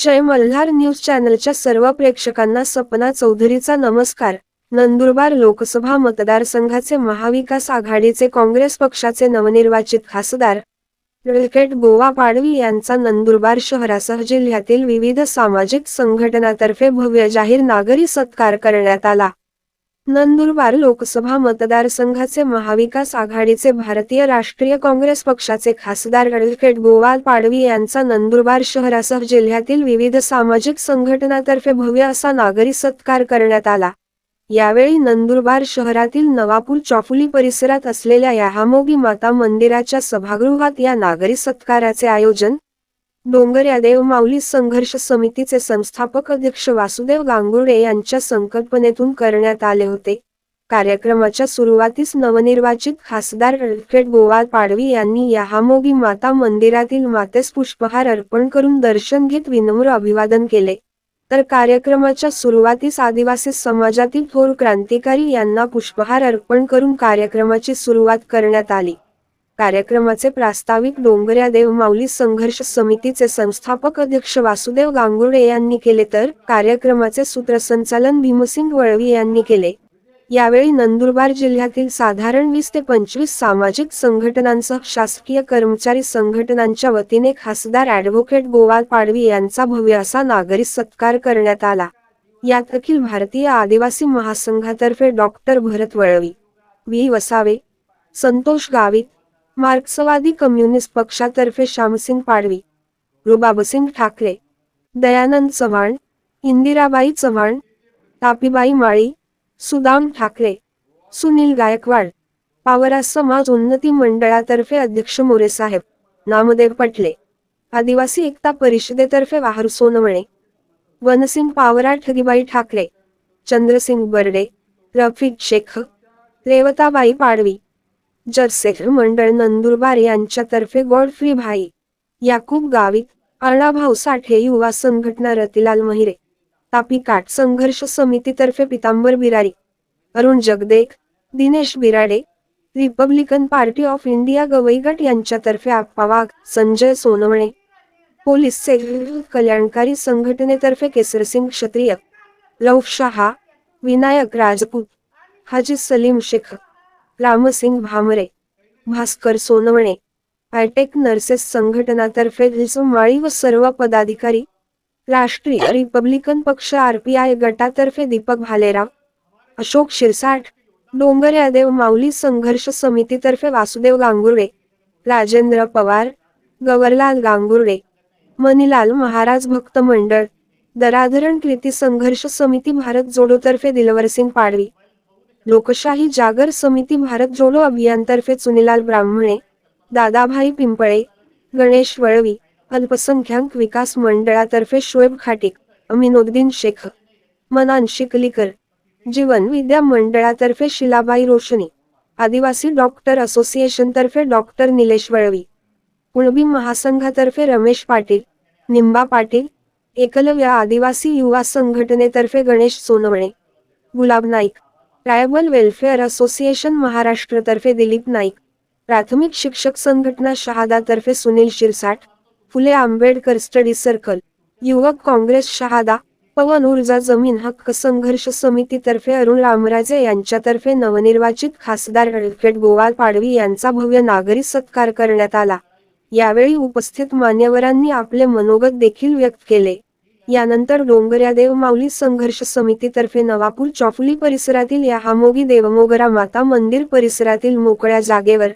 जय Malhar news चॅनलच्या सर्व प्रेक्षकांना सपना चौधरीचा नमस्कार. नंदुरबार लोकसभा मतदारसंघाचे महाविकास आघाडीचे काँग्रेस पक्षाचे नवनिर्वाचित खासदार ॲडव्होकेट गोवा पाडवी यांचा नंदुरबार शहरासह जिल्ह्यातील विविध सामाजिक संघटनातर्फे भव्य जाहीर नागरी सत्कार करण्यात आला. नंदुरबार लोकसभा मतदारसंघाचे महाविकास आघाडीचे भारतीय राष्ट्रीय काँग्रेस पक्षाचे खासदार ॲडव्होकेट गोवाल पाडवी यांचा नंदुरबार शहरासह जिल्ह्यातील विविध सामाजिक संघटनातर्फे भव्य असा नागरी सत्कार करण्यात आला. यावेळी नंदुरबार शहरातील नवापूर चौफुली परिसरात असलेल्या याहामोगी माता मंदिराच्या सभागृहात या नागरी सत्काराचे आयोजन डोंगर देव माऊली संघर्ष समितीचे संस्थापक अध्यक्ष वासुदेव गांगुर्डे यांच्या संकल्पनेतून करण्यात आले होते. कार्यक्रमाच्या सुरुवातीस नवनिर्वाचित खासदार ॲडव्होकेट गोवाल पाडवी यांनी याहामोगी माता मंदिरातील मातेस पुष्पहार अर्पण करून दर्शन घेत विनम्र अभिवादन केले. तर कार्यक्रमाच्या सुरुवातीस आदिवासी समाजातील थोर क्रांतिकारी यांना पुष्पहार अर्पण करून कार्यक्रमाची सुरुवात करण्यात आली. कार्यक्रमाचे प्रास्ताविक डोंगऱ्या देव माऊली संघर्ष समितीचे संस्थापक अध्यक्ष वासुदेव गांगुर्डे यांनी केले तर कार्यक्रमाचे सूत्रसंचालन भीमसिंग वळवी यांनी केले. यावेळी नंदुरबार जिल्ह्यातील साधारण वीस ते पंचवीस सामाजिक संघटनांसह शासकीय कर्मचारी संघटनांच्या वतीने खासदार ॲडव्होकेट गोवाल पाडवी यांचा भव्य असा नागरी सत्कार करण्यात आला. यात अखिल भारतीय आदिवासी महासंघातर्फे डॉक्टर भरत वळवी व्ही. वसावे संतोष गावित मार्क्सवादी कम्युनिस्ट पक्षातर्फे श्यामसिंग पाडवी रुबाबसिंग ठाकरे दयानंद चव्हाण इंदिराबाई चव्हाण तापीबाई माळी सुदाम ठाकरे सुनील गायकवाड पावरा समाज उन्नती मंडळातर्फे अध्यक्ष मोरे साहेब नामदेव पटले आदिवासी एकता परिषदेतर्फे वाहर सोनवणे वनसिंग पावरा ठगीबाई ठाकरे चंद्रसिंग बर्डे रफिक शेख रेवताबाई पाडवी जरसेख मंडळ नंदुरबार यांच्यातर्फे गॉडफ्री भाई याकूब गावित अण्णाभाऊ साठे युवा संघटना रतिलाल महिरे तापी काट संघर्ष समितीतर्फे Pitambar Birari Arun Jagdek Dinesh Birade Republican Party of India गवईगट यांच्यातर्फे आप्पा वाघ संजय सोनवणे पोलीस सेवा कल्याणकारी संघटनेतर्फे केसरसिंग क्षत्रिय रौफ शहा विनायक राजपूत हाजी सलीम शेख रामसिंग भामरे भास्कर सोनवणे हायटेक नर्सेस संघटनातर्फे माळी व सर्व पदाधिकारी राष्ट्रीय रिपब्लिकन पक्ष आरपीआय गटातर्फे दीपक भालेराव अशोक शिरसाट डोंगर यादेव माऊली संघर्ष समितीतर्फे वासुदेव गांगुर्डे राजेंद्र पवार गवरलाल गांगुर्डे मनीलाल महाराज भक्त मंडळ दराधरण कृती संघर्ष समिती भारत जोडोतर्फे दिलवरसिंग पाडवी लोकशाही जागर समिती भारत जोडो अभियानतर्फे चुनीलाल ब्राह्मणे दादाभाई पिंपळे गणेश वळवी अल्पसंख्याक विकास मंडळातर्फे शोएब खाटिक अमिनोद्दीन शेख मनान शिकलीकर जीवन विद्या मंडळातर्फे शिलाबाई रोशनी आदिवासी डॉक्टर असोसिएशनतर्फे डॉक्टर निलेश वळवी कुणबी महासंघातर्फे रमेश पाटील निंबा पाटील एकलव्य आदिवासी युवा संघटनेतर्फे Ganesh Sonawane Gulab Naik tribal welfare association महाराष्ट्रतर्फे Dilip Naik प्राथमिक शिक्षक संघटना शहादातर्फे सुनील शिरसाट फुले आंबेडकर स्टडी सर्कल युवक काँग्रेस शहादा पवन ऊर्जा जमीन हक्क संघर्ष समितीतर्फे अरुण रामराजे यांच्यातर्फे नवनिर्वाचित खासदार ॲडव्होकेट गोवाल पाडवी यांचा भव्य नागरी सत्कार करण्यात आला. यावेळी उपस्थित मान्यवरांनी आपले मनोगत देखील व्यक्त केले. यानंतर डोंगऱ्यादेव माऊली संघर्ष समितीतर्फे नवापूर चौफुली परिसरातील या हामोगी देवमोगरा माता मंदिर परिसरातील मोकळ्या जागेवर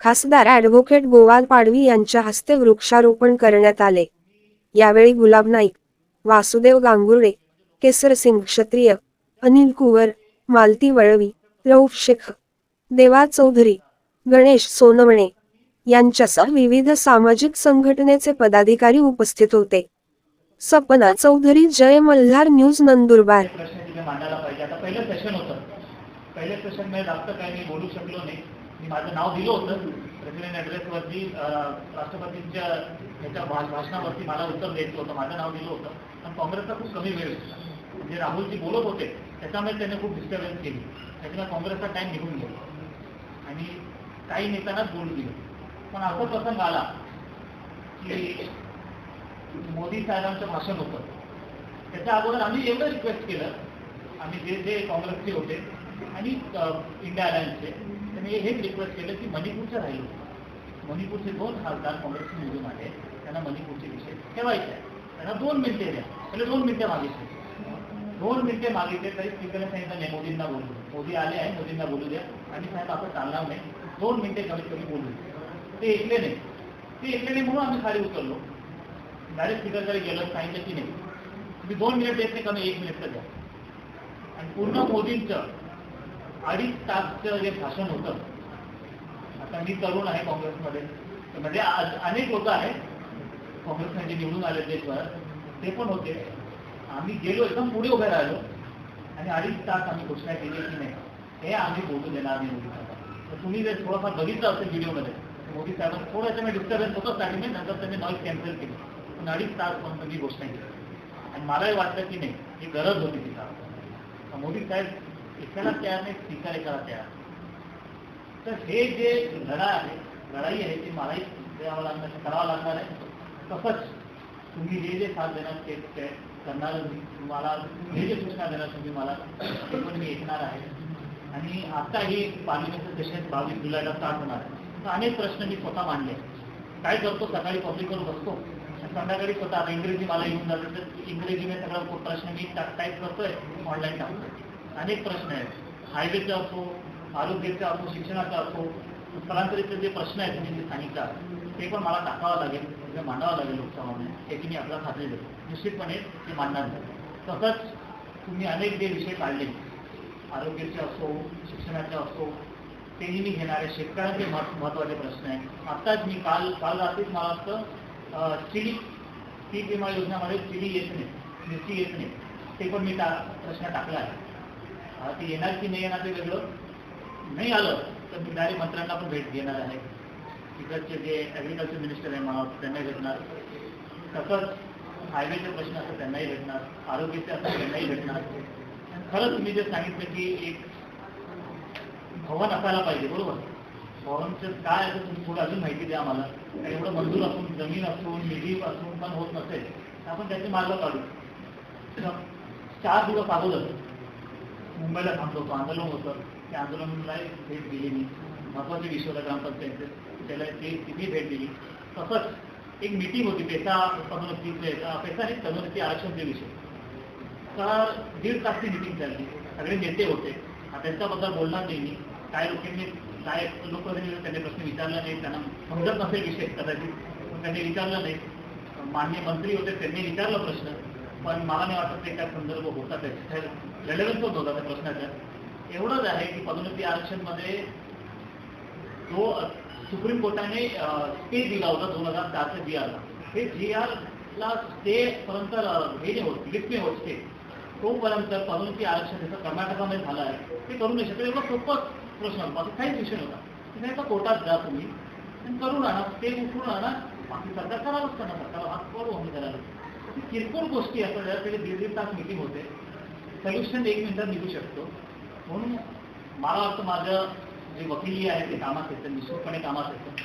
खासदार ॲडव्होकेट गोवाल पाडवी यांच्या हस्ते वृक्षारोपण करण्यात आले. यावेळी गुलाब नाईक वासुदेव गांगुर्डे केसरसिंग क्षत्रिय अनिल कुवर मालती वळवी रऊफ शेख देवा चौधरी गणेश सोनवणे यांच्यासह विविध सामाजिक संघटनेचे पदाधिकारी उपस्थित होते. सपना चौधरी जय मल्हार न्यूज नंदुरबार. प्रश्न तिथे मांडायला पाहिजे. आता पहिलं सेशन होतं. पहिल्या सेशनमध्ये म्हणजे जास्त काही मी बोलू शकलो नाही. मी माझं नाव दिलं होतं. प्रेसिडेंट ॲड्रेसवरती राष्ट्रपतींच्या ह्याच्या भाषणावरती मला उत्तर द्यायचं होतं. माझं नाव दिलं होतं. पण काँग्रेसचा खूप कमी वेळ होता. जे राहुलजी बोलत होते त्याच्यामुळे त्याने खूप डिस्टर्बन्स केली. त्याच्यामुळे काँग्रेसचा टाईम निघून गेला. आणि काही नेत्यांनाच बोलून दिलं. पण असं प्रसंग आला की मोदी साहेबांचं भाषण होतं. त्याच्या अगोदर आम्ही एवढं रिक्वेस्ट केलं. आम्ही जे जे काँग्रेसचे होते आणि इंडिया अलायन्सचे त्यांनी हेच रिक्वेस्ट केलं की मणिपूरचं राहिलो. मणिपूरचे दोन खासदार काँग्रेसचे निवडून आले. त्यांना मणिपूरचे विषय ठेवायचे आहे त्यांना दोन मिनिटे द्या. त्याला दोन मिनिटे मागितले. दोन मिनिटे मागितले तरी स्पीकरने सांगितलं नाही मोदींना बोलू मोदी आले आहे मोदींना बोलू द्या. आणि साहेब आपण चालणार नाही. दोन मिनिटे कमीत कमी बोलू ते ऐकले नाही. ते ऐकले नाही म्हणून आम्ही खाली उतरलो. डायरेक्ट स्पीकरकडे गेलं सांगितलं की नाही. तुम्ही दोन मिनिट देत नाही कमी एक मिनिट द्या आणि पूर्ण मोदींचं अडीच तासचं जे भाषण होतं आता मी तरुण आहे काँग्रेसमध्ये म्हणजे अनेक लोक आहेत काँग्रेसमध्ये निवडून आले देशभर ते पण होते. आम्ही गेलो एकदम पुढे उभे राहिलो आणि अडीच तास आम्ही घोषणा केली की नाही हे आम्ही बोलू देणार आम्ही मोदी साहेबांना. तर तुम्ही जर थोडंफार बघितलं असेल व्हिडिओमध्ये मोदी साहेबांना थोडं याच्यामध्ये डिस्टर्बन्स होतं स्टार्टिंग नंतर त्यांनी नॉईज कॅन्सल केली. पण अडीच तास पण मी गोष्ट केली आणि मलाही वाटतं की नाही ही गरज होती तिचा मोदी साहेब एकाला तयार नाही स्वीकार एकाला तयार. तर हे जे लढा आहे लढाई आहे ती मलाही द्यावं लागणार करावं लागणार आहे. तसंच तुम्ही जे जे साथ देणार ते करणार मी. तुम्हाला हे जे सूचना देणार तुम्ही मला ते पण मी ऐकणार आहे. आणि आता ही पार्लिमेंटचं सेशन बावीस जुलैला स्टार्ट होणार. आहे तर अनेक प्रश्न मी स्वतः मांडले. काय करतो सकाळी पब्लिकवर बसतो. संध्याकाळी स्वतः आता इंग्रजी मला येऊन जातं तर इंग्रजीने सगळा प्रश्न मी टाईप करतोय ऑनलाईन टाकतोय. अनेक प्रश्न आहेत. हायवेचा असो आरोग्याचा असो शिक्षणाचा असो स्थलांतरितचे जे प्रश्न आहेत तुम्ही जे ते पण मला टाकावं लागेल म्हणजे मांडावं लागेल लोकसभामध्ये. त्याची मी आपला खात्री देतो. निश्चितपणे ते मांडणार नाही. तसंच तुम्ही अनेक जे विषय काढले आरोग्याचे असो शिक्षणाचे असो तेही मी घेणारे शेतकऱ्यांचे महत् महत्त्वाचे प्रश्न आहे आत्ताच मी काल काल रात्रीच मला वाटतं चिडी पीक विमा योजनामध्ये चिडी येत नाही मिरची येत नाही. ते पण मी टा प्रश्न टाकला आहे. ते येणार की नाही येणार ते वेगळं नाही आलं तर मी डायरेक्ट मंत्र्यांना पण भेट घेणार आहे. तिकडचे जे ॲग्रिकल्चर मिनिस्टर आहे म्हणा त्यांनाही भेटणार. तसंच हायवेचे प्रश्न असतात त्यांनाही भेटणार. आरोग्याचे असतात त्यांनाही भेटणार. खरंच तुम्ही जे सांगितलं की एक भवन असायला पाहिजे बरोबर? भवनचं काय आहे तुम्ही थोडं अजून माहिती द्या आम्हाला. एवढं मंजूर असून जमीन असून निधी असून पण होत नसेल तर आपण त्याचे मार्ग काढू. चार दिवस अगोदर मुंबईला थांबलो होतो आंदोलन होतं. त्या आंदोलनाला भेट दिली मी. महत्त्वाचे विषय होता ग्रामपंचायतचे त्याला ते तिथे भेट दिली. तसंच एक मिटिंग होती पेसा पदोन्नतीचे पेसा हे पदोन्नती आरक्षणचे विषय. तर दीड तासची मिटिंग चालली. सगळे नेते होते. त्यांच्याबद्दल बोलणार नाही मी. काय लोकांनी काय लोक त्यांनी प्रश्न विचारला नाही. त्यांना समजत नसेल विषय कदाचित. त्यांनी विचारला नाही. मान्य मंत्री होते त्यांनी विचारला प्रश्न. पण मला नाही वाटत ते त्या संदर्भ होता. त्याच्या रेलेव्हन्स होत होता त्या प्रश्नाचा. एवढंच आहे की पदोन्नती आरक्षणमध्ये जो सुप्रीम कोर्टाने स्टे दिला होता दोन हजार चारच्या जी आरला हे जी आरला स्टे पर्यंत हे नाही होत लिफ्ट नाही होत स्टे तोपर्यंत पदोन्नती आरक्षण जसं कर्नाटकामध्ये झालं आहे. ते करू नाही शकत. एवढं सोपं प्रश्न होता. बाकी काहीच विषय नव्हता. नाही का कोर्टात जा तुम्ही. करून आणा ते उठून आणा. बाकी सरकार करावंच करणार. सरकारला हात करू आम्ही करायला किरकोळ गोष्टी असतात त्याच्यासाठी दीड दीड तास मिटिंग होते. सोल्युशन एक मिनिटात निघू शकतो. म्हणून मला वाटतं माझं जे वकिली आहे ते कामात येतं निश्चितपणे कामात येतं